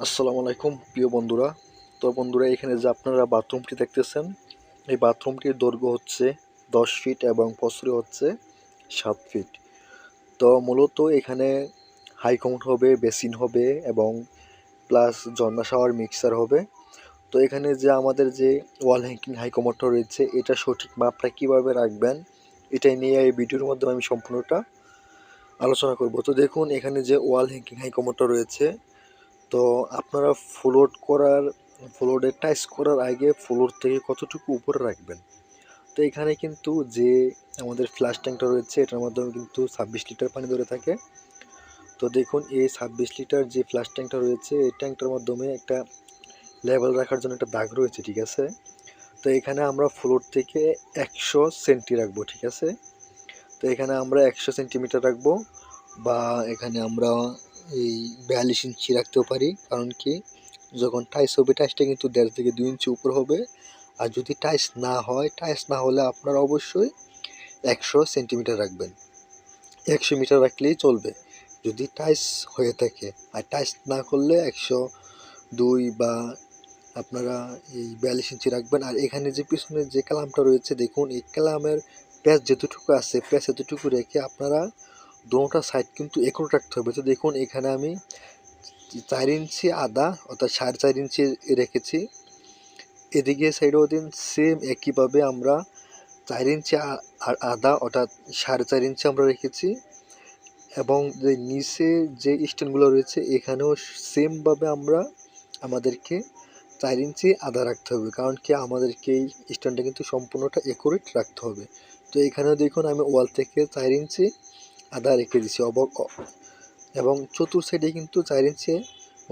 আসসালামু আলাইকুম, প্রিয় বন্ধুরা। তো বন্ধুরা, এখানে যে আপনারা বাথরুমটি দেখতেছেন, এই বাথরুমটির দৈর্ঘ্য হচ্ছে দশ ফিট এবং প্রস্থ হচ্ছে সাত ফিট। তো মূলত এখানে হাই কমোড হবে বেসিন হবে এবং প্লাস ঝর্ণা শাওয়ার মিক্সার হবে। তো এখানে যে আমাদের যে ওয়াল হ্যাঙ্কিং হাই কমোডটা রয়েছে, এটা সঠিক মাপটা কীভাবে রাখবেন, এটাই নিয়ে এই ভিডিওর মাধ্যমে আমি সম্পূর্ণটা আলোচনা করব। তো দেখুন, এখানে যে ওয়াল হ্যাঙ্কিং হাই কমোডটা রয়েছে তো আপনারা ফ্লোট করার ফ্লোরে টাইস করার আগে ফ্লোর থেকে কতটুকু উপরে রাখবেন? তো এখানে কিন্তু যে আমাদের ফ্লাশ ট্যাঙ্কটা রয়েছে, এটার মাধ্যমে কিন্তু ছাব্বিশ লিটার পানি ধরে থাকে। তো দেখুন, এই ছাব্বিশ লিটার যে ফ্লাশ ট্যাঙ্কটা রয়েছে, এই ট্যাঙ্কটার মাধ্যমে একটা লেভেল রাখার জন্য একটা দাগ রয়েছে, ঠিক আছে? তো এখানে আমরা ফ্লোর থেকে একশো সেন্টি রাখব, ঠিক আছে? তো এখানে আমরা একশো সেন্টিমিটার রাখব বা এখানে আমরা এই বিয়াল্লিশ ইঞ্চি রাখতেও পারি। কারণ কি? যখন টাইস হবে টাইসটা কিন্তু দেড় থেকে দুই ইঞ্চি উপর হবে। আর যদি টাইস না হয় টাইস না হলে আপনারা অবশ্যই একশো সেন্টিমিটার রাখবেন। একশো মিটার রাখলেই চলবে। যদি টাইস হয়ে থাকে, আর টাইস না করলে একশো দুই বা আপনারা এই বিয়াল্লিশ ইঞ্চি রাখবেন। আর এখানে যে পিছনে যে কালামটা রয়েছে, দেখুন, এই কালামের প্যাচ যেতটুকু আছে, প্যাচ এতটুকু রেখে আপনারা দুটা সাইড কিন্তু একর রাখতে হবে। তো দেখুন, এখানে আমি চার ইঞ্চি আদা, অর্থাৎ সাড়ে চার ইঞ্চি রেখেছি। এদিকে সাইডেও দিন সেম একইভাবে আমরা চার ইঞ্চি আদা, অর্থাৎ সাড়ে চার ইঞ্চি আমরা রেখেছি। এবং যে নিচে যে স্ট্যান্ডগুলো রয়েছে, এখানেও সেমভাবে আমরা আমাদেরকে চার ইঞ্চি আদা রাখতে হবে। কারণ কি, আমাদেরকে এই স্ট্যান্ডটা কিন্তু সম্পূর্ণটা একুরেট রাখতে হবে। তো এখানেও দেখুন, আমি ওয়াল থেকে চার ইঞ্চি আদা রেখে দিচ্ছি অবক এবং চতুর সাইডে কিন্তু চার ইঞ্চি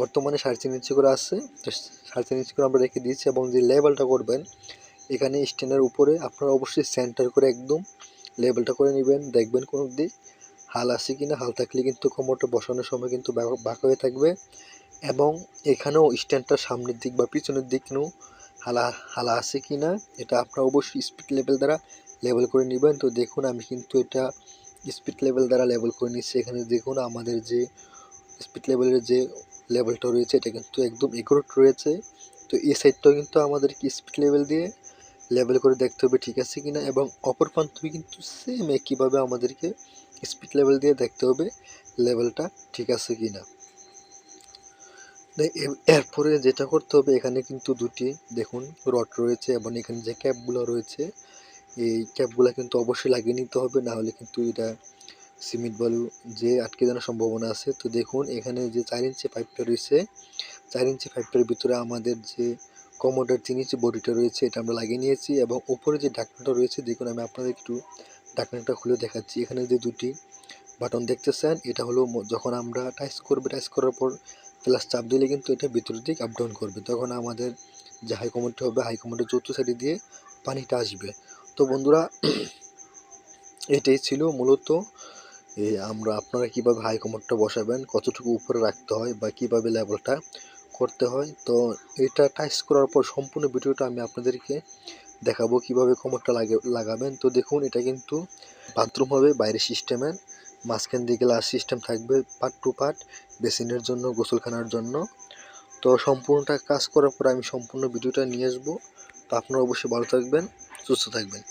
বর্তমানে সাড়ে তিন ইঞ্চি করে আসছে তো সাড়ে তিন ইঞ্চি করে আমরা রেখে দিয়েছি এবং যে লেভেলটা করবেন, এখানে স্ট্যান্ডের উপরে আপনারা অবশ্যই সেন্টার করে একদম লেভেলটা করে নেবেন। দেখবেন কোনো দিক হাল আছে কি না হাল থাকলে কিন্তু কোমরটা বসানোর সময় কিন্তু বাঁকা হয়ে থাকবে। এবং এখানেও স্ট্যান্ডটার সামনের দিক বা পিছনের দিক কিন্তু হালা হালা আছে কি না এটা আপনারা অবশ্যই স্পিড লেভেল দ্বারা লেভেল করে নেবেন। তো দেখুন, আমি কিন্তু এটা স্পিড লেভেল দ্বারা লেভেল করে নিচ্ছি। এখানে দেখুন আমাদের যে স্পিড লেভেলের যে লেভেলটা রয়েছে, এটা কিন্তু একদম একুরেট রয়েছে। তো এই সাইডটাও কিন্তু আমাদেরকে স্পিড লেভেল দিয়ে লেভেল করে দেখতে হবে, ঠিক আছে কিনা? এবং অপর প্রান্তবে কিন্তু সেম একইভাবে আমাদেরকে স্পিড লেভেল দিয়ে দেখতে হবে লেভেলটা ঠিক আছে কিনা? এরপরে যেটা করতে হবে, এখানে কিন্তু দুটি দেখুন রড রয়েছে এবং এখানে যে ক্যাপগুলো রয়েছে এই ক্যাপগুলো কিন্তু অবশ্যই লাগিয়ে নিতে হবে না হলে কিন্তু এটা সিমেন্ট বালু যে আটকে যাওয়ার সম্ভাবনা আছে। তো দেখুন, এখানে যে চার ইঞ্চি পাইপটা রয়েছে, চার ইঞ্চি পাইপটার ভিতরে আমাদের যে কমোডার তিন ইঞ্চি বডিটা রয়েছে, এটা আমরা লাগিয়ে নিয়েছি এবং উপরে যে ঢাকনাটা রয়েছে, দেখুন আমি আপনাদের একটু ঢাকনাটা খুলে দেখাচ্ছি। এখানে যে দুটি বাটন দেখতেছেন, এটা হলো যখন আমরা টাইস করবে টাইস করার পর প্লাস চাপ দিলে কিন্তু এটা ভিতরের দিক আপ ডাউন করবে। তখন আমাদের যে হাই হবে হাই চতুর্থ সাইডে দিয়ে পানিটা আসবে। তো বন্ধুরা, এটাই ছিল মূলত। আমরা আপনারা কীভাবে হাই কমান্ডটা বসাবেন, কতটুকু উপরে রাখতে হয় বা কীভাবে লেভেলটা করতে হয়, তো এটা টাইস করার পর সম্পূর্ণ ভিডিওটা আমি আপনাদেরকে দেখাবো কীভাবে কমরটা লাগে, লাগাবেন। তো দেখুন, এটা কিন্তু বাথরুম হবে, বাইরের সিস্টেমের মাঝখান দিয়ে গ্লাস সিস্টেম থাকবে পার্ট টু পার্ট বেসিনের জন্য, গোসলখানার জন্য। তো সম্পূর্ণটা কাজ করার পর আমি সম্পূর্ণ ভিডিওটা নিয়ে আসব। তো আপনারা অবশ্যই ভালো থাকবেন। সুস্থ থাকবেন।